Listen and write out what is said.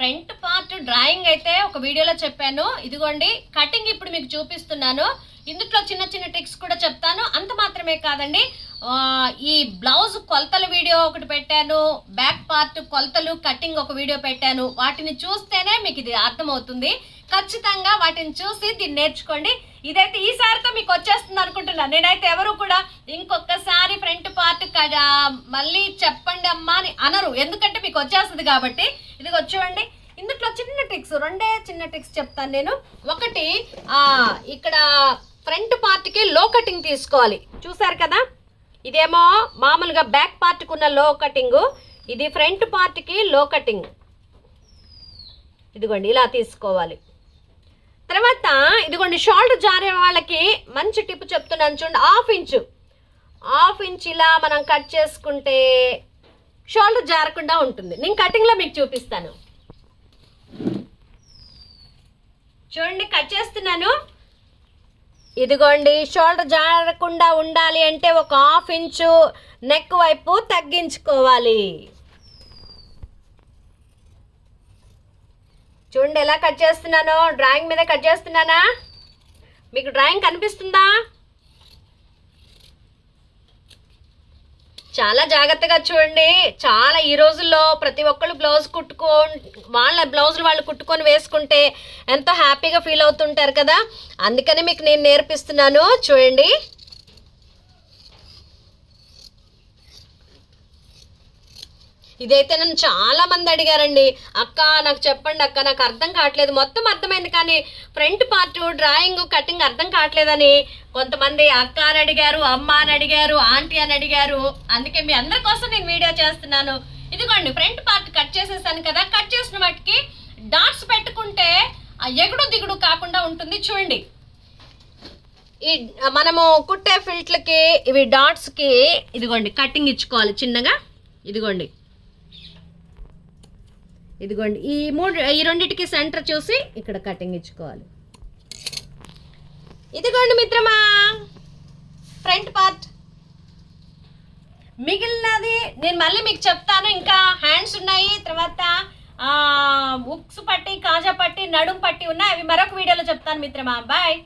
Front part drawing అయితే ఒక వీడియోలో చెప్పాను. ఇదిగోండి కటింగ్ ఇప్పుడు మీకు చూపిస్తున్నాను. ఇందులో చిన్న చిన్న ట్రిక్స్ కూడా చెప్తాను. అంత మాత్రమే కాదండి. ఈ బ్లౌజ్ కొలతల వీడియో ఒకటి పెట్టాను. బ్యాక్ పార్ట్ కొలతలు కటింగ్ ఒక వీడియో పెట్టాను. వాటిని చూస్తేనే మీకు ఇది అర్థమవుతుంది. ఖచ్చితంగా వాటిని చూసి దీన్ని నేర్చుకోండి. ఇదైతే ఈసారితో మీకు వచ్చేస్తుంది అనుకుంటున్నాను. నేనైతే ఎవరు కూడా ఇంకొకసారి ఫ్రంట్ పార్ట్ మళ్ళీ చెప్పండి అమ్మా అని అనరు. ఎందుకంటే మీకు వచ్చేస్తుంది కాబట్టి ఇది చూడండి ఇందులో చిన్న ట్రిక్స్ రెండే చిన్న ట్రిక్స్ చెప్తాను నేను. ఒకటి ఇక్కడ ఫ్రంట్ పార్ట్కి లో కటింగ్ తీసుకోవాలి. చూసారు కదా? ఇదేమో మామూలుగా బ్యాక్ పార్ట్కి ఉన్న లో కటింగ్ ఇది ఫ్రంట్ పార్ట్కి లో కటింగ్ ఇదిగోండి ఇలా తీసుకోవాలి. తర్వాత ఇదిగోండి షోల్డర్ జారే వాళ్ళకి మంచి టిప్ చెప్తున్నాను చూడండి హాఫ్ ఇంచు హాఫ్ ఇంచ్ ఇలా మనం కట్ చేసుకుంటే షోల్డర్ జారకుండా ఉంటుంది. నేను కటింగ్లో మీకు చూపిస్తాను. చూడండి కట్ చేస్తున్నాను. ఇదిగోండి షోల్డర్ జారకుండా ఉండాలి అంటే ఒక హాఫ్ ఇంచు నెక్ వైపు తగ్గించుకోవాలి. చూడండి ఎలా కట్ చేస్తున్నానో? డ్రాయింగ్ మీద కట్ చేస్తున్నానా? మీకు డ్రాయింగ్ కనిపిస్తుందా? చాలా జాగ్రత్తగా చూడండి. చాలా ఈ రోజుల్లో ప్రతి ఒక్కళ్ళు బ్లౌజ్ కుట్టుకో వాళ్ళ బ్లౌజులు వాళ్ళు కుట్టుకొని వేసుకుంటే ఎంతో హ్యాపీగా ఫీల్ అవుతుంటారు కదా? అందుకని మీకు నేను నేర్పిస్తున్నాను. చూడండి. ఇదైతే నన్ను చాలా మంది అడిగారండి. అక్క నాకు చెప్పండి అక్క నాకు అర్థం కావట్లేదు. మొత్తం అర్థమైంది కానీ ఫ్రంట్ పార్ట్ డ్రాయింగ్ కటింగ్ అర్థం కావట్లేదని కొంతమంది అక్క అని అడిగారు అమ్మ అని అడిగారు ఆంటీ అని అడిగారు. అందుకే మీ అందరి కోసం నేను వీడియో చేస్తున్నాను. ఇదిగోండి ఫ్రంట్ పార్ట్ కట్ చేసేసాను కదా. కట్ చేసిన వాటికి డాట్స్ పెట్టుకుంటే ఆ ఎగుడు దిగుడు కాకుండా ఉంటుంది. చూడండి. ఈ మనము కుట్టే ఫిల్ట్లకి ఇవి డాట్స్కి ఇదిగోండి కటింగ్ ఇచ్చుకోవాలి చిన్నగా. ఇదిగోండి. ఇదిగోండి. ఈ మూడు ఈ రెండింటికి సెంటర్ చూసి ఇక్కడ కటింగ్ ఇచ్చుకోవాలి. ఇదిగోండి మిత్రమా ఫ్రంట్ పార్ట్ మిగిలినది నేను మళ్ళీ మీకు చెప్తాను. ఇంకా హ్యాండ్స్ ఉన్నాయి తర్వాత ఉక్స్ పట్టి కాజా పట్టి నడుం పట్టి ఉన్నాయి. అవి మరొక వీడియోలో చెప్తాను మిత్రమా. బాయ్